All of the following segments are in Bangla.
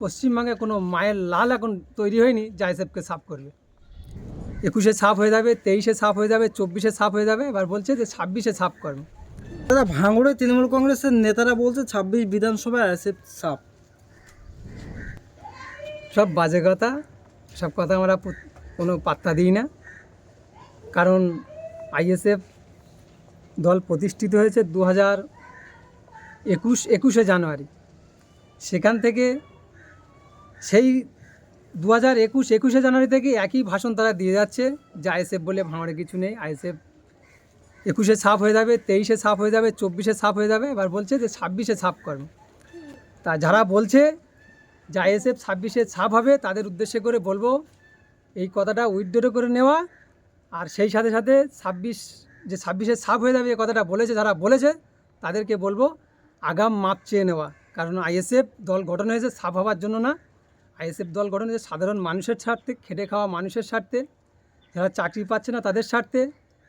পশ্চিমবঙ্গে কোনো মায়ের লাল এখন তৈরি হয়নি যা এসএফকে সাফ করবে। একুশে সাফ হয়ে যাবে তেইশে সাফ হয়ে যাবে চব্বিশে সাফ হয়ে যাবে এবার বলছে যে ছাব্বিশে সাফ করবে। দাদা ভাঙড়ে তৃণমূল কংগ্রেসের নেতারা বলছে ছাব্বিশ বিধানসভায় আসে সাপ সব বাজে কথা সব কথা আমরা কোনো পাত্তা দিই না। কারণ আইএসএফ দল প্রতিষ্ঠিত হয়েছে দু হাজার একুশ একুশে জানুয়ারি। সেখান থেকে সেই দু হাজার একুশ, একুশে জানুয়ারি থেকে একই ভাষণ তারা দিয়ে যাচ্ছে। যে আইএসএফ বলে ভাঙড়ে কিছু নেই। আইএসএফ একুশে সাফ হয়ে যাবে, তেইশে সাফ হয়ে যাবে, চব্বিশে সাফ হয়ে যাবে। এবার বলছে যে ছাব্বিশে সাফ করবে। তা যারা বলছে যে আইএসএফ ছাব্বিশে ছাপ হবে, তাদের উদ্দেশ্যে করে বলব, এই কথাটা উইথড্র করে নেওয়া। আর সেই সাথে সাথে ছাব্বিশ, যে ছাব্বিশে ছাপ হয়ে যাবে এই কথাটা বলেছে, যারা বলেছে, তাদেরকে বলব, আগাম মাপ চেয়ে নেওয়া। কারণ আইএসএফ দল গঠন হয়েছে, ছাপ হওয়ার জন্য না। আইএসএফ দল গঠন হয়েছে সাধারণ মানুষের স্বার্থে, খেটে খাওয়া মানুষের স্বার্থে, যারা চাকরি পাচ্ছে না তাদের স্বার্থে,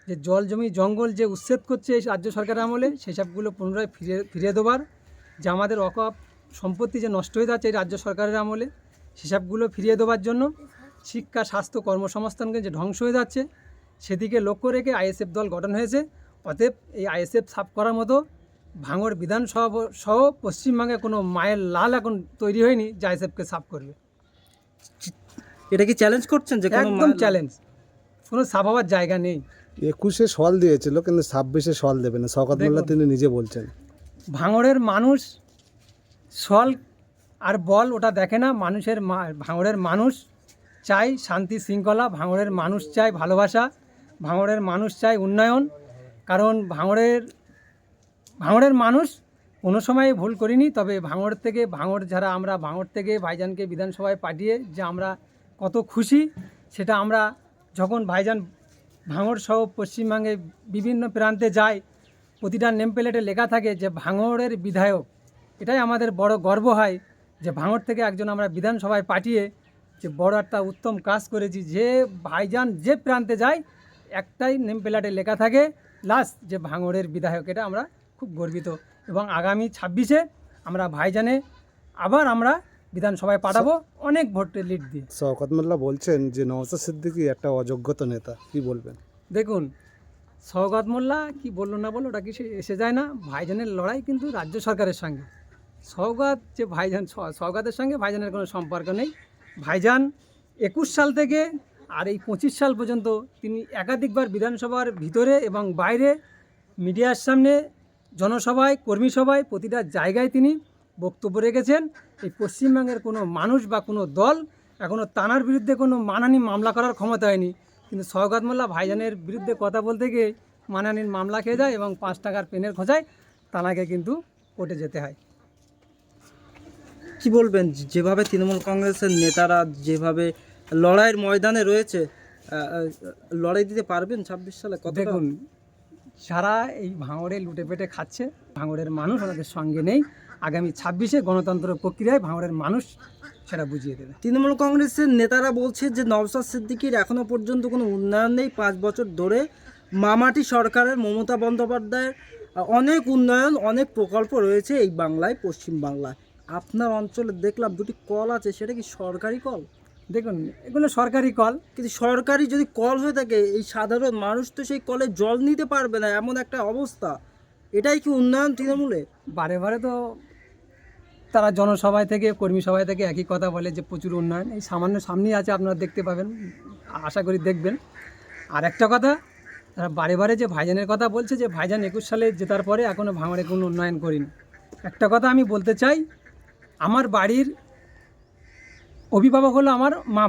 যে জল জমি, জঙ্গল যে উচ্ছেদ করছে এই রাজ্য সরকারের আমলে সেসবগুলো পুনরায় ফিরে ফিরিয়ে দেবার, যে আমাদের অকাপ সম্পত্তি যে নষ্ট হয়ে যাচ্ছে এই রাজ্য সরকারের আমলে সেসবগুলো ফিরিয়ে দেওয়ার জন্য শিক্ষা, স্বাস্থ্য, কর্মসংস্থানকে যে ধ্বংস হয়ে যাচ্ছে, সেদিকে লক্ষ্য রেখে আইএসএফ দল গঠন হয়েছে। অতএব এই আইএসএফ সাফ করার মতো ভাঙড় বিধানসভা সহ পশ্চিমবঙ্গে কোনো মায়ের লাল এখন তৈরি হয়নি যে আইএসএফকে সাফ করবে। এটা কি চ্যালেঞ্জ করছেন যে একদম চ্যালেঞ্জ কোনো সাফ হওয়ার জায়গা নেই। একুশে সল দিয়েছিল কিন্তু ছাব্বিশে সল দেবে না। শওকত মোল্লা তিনি নিজে বলছেন। ভাঙড়ের মানুষ সল আর বল ওটা দেখে না মানুষের মা- ভাঙড়ের মানুষ চাই শান্তি শৃঙ্খলা ভাঙড়ের মানুষ চাই ভালোবাসা ভাঙড়ের মানুষ চায় উন্নয়ন কারণ ভাঙড়ের ভাঙড়ের মানুষ, কোনো সময় ভুল করিনি, তবে ভাঙড় থেকে, ভাঙড় যারা আমরা, ভাঙড় থেকে ভাইজানকে বিধানসভায় পাঠিয়ে যে আমরা কত খুশি, সেটা আমরা যখন ভাইজান ভাঙড় সহ পশ্চিমবঙ্গে বিভিন্ন প্রান্তে যায়, প্রতিটা নেম প্লেটে লেখা থাকে যে ভাঙড়ের বিধায়ক। এটাই আমাদের বড় গর্ব হয় যে ভাঙড় থেকে একজন আমরা বিধানসভায় পাঠিয়ে যে বড় একটা উত্তম কাজ করেছি। যে ভাইজান যে প্রান্তে যায়, একটাই নেম প্লেটে লেখা থাকে, লাস্ট যে ভাঙড়ের বিধায়ক, এটা আমরা খুব গর্বিত। এবং আগামী ছাব্বিশে আমরা ভাইজানে আবার আমরা বিধানসভায় পাঠাবো অনেক ভোটের লিড দিয়ে। শওকত মোল্লা বলছেন যে নওসাদ সিদ্দিকী একটা অযোগ্যত নেতা কি বলবেন? দেখুন সৌগত মোল্লা কি বলল না বলল ওটা কিছু এসে যায় না? ভাইজানের লড়াই কিন্তু রাজ্য সরকারের সঙ্গে। সৌগত যে ভাইজান সৌগতের সঙ্গে ভাইজানের কোনো সম্পর্ক নেই। ভাইজান একুশ সাল থেকে আর এই পঁচিশ সাল পর্যন্ত তিনি একাধিকবার বিধানসভার ভিতরে এবং বাইরে মিডিয়ার সামনে জনসভায় কর্মী সভায় প্রতিটা জায়গায় তিনি বক্তব্য রেখেছেন। এই পশ্চিমবঙ্গের কোনো মানুষ বা কোনো দল এখনও তানার বিরুদ্ধে কোনো মানহানি মামলা করার ক্ষমতা হয়নি। কিন্তু সৌগত মোল্লা ভাইজানের বিরুদ্ধে কথা বলতে গিয়ে মানহানির মামলা খেয়ে যায় এবং পাঁচ টাকার পেনের খোঁজায় তানাকে কিন্তু কোর্টে যেতে হয়। কি বলবেন? যেভাবে তৃণমূল কংগ্রেসের নেতারা যেভাবে লড়াইয়ের ময়দানে রয়েছে লড়াই দিতে পারবেন ছাব্বিশ সালে কত দেখুন যারা এই ভাঙড়ে লুটে পেটে খাচ্ছে। ভাঙড়ের মানুষ ওনাদের সঙ্গে নেই। আগামী ছাব্বিশে গণতন্ত্র প্রক্রিয়ায় ভাঙড়ের মানুষ সেটা বুঝিয়ে দেবে। তৃণমূল কংগ্রেসের নেতারা বলছে যে নওসাদ সিদ্দিকির এখনও পর্যন্ত কোনো উন্নয়ন নেই। পাঁচ বছর ধরে মামাটি সরকারের মমতা বন্দ্যোপাধ্যায়ের অনেক উন্নয়ন, অনেক প্রকল্প রয়েছে এই বাংলায় পশ্চিম বাংলায় আপনার অঞ্চলে দেখলাম দুটি কল আছে, সেটা কি সরকারি কল? দেখুন এগুলো সরকারি কল। কিন্তু সরকারি যদি কল হয়ে থাকে এই সাধারণ মানুষ তো সেই কলে জল নিতে পারবে না এমন একটা অবস্থা। এটাই কি উন্নয়ন তৃণমূলে? বারে বারে তো তারা জনসভায় থেকে কর্মী সভায় থেকে একই কথা বলে যে প্রচুর উন্নয়ন। এই সামান্য সামনেই আছে আপনারা দেখতে পাবেন আশা করি দেখবেন। আর একটা কথা তারা বারে বারে যে ভাইজানের কথা বলছে যে ভাইজান একুশ সালে জেতার পরে এখনও ভাঙড়ে কোনো উন্নয়ন করিনি। একটা কথা আমি বলতে চাই আমার বাড়ির অভিভাবক হলো আমার মা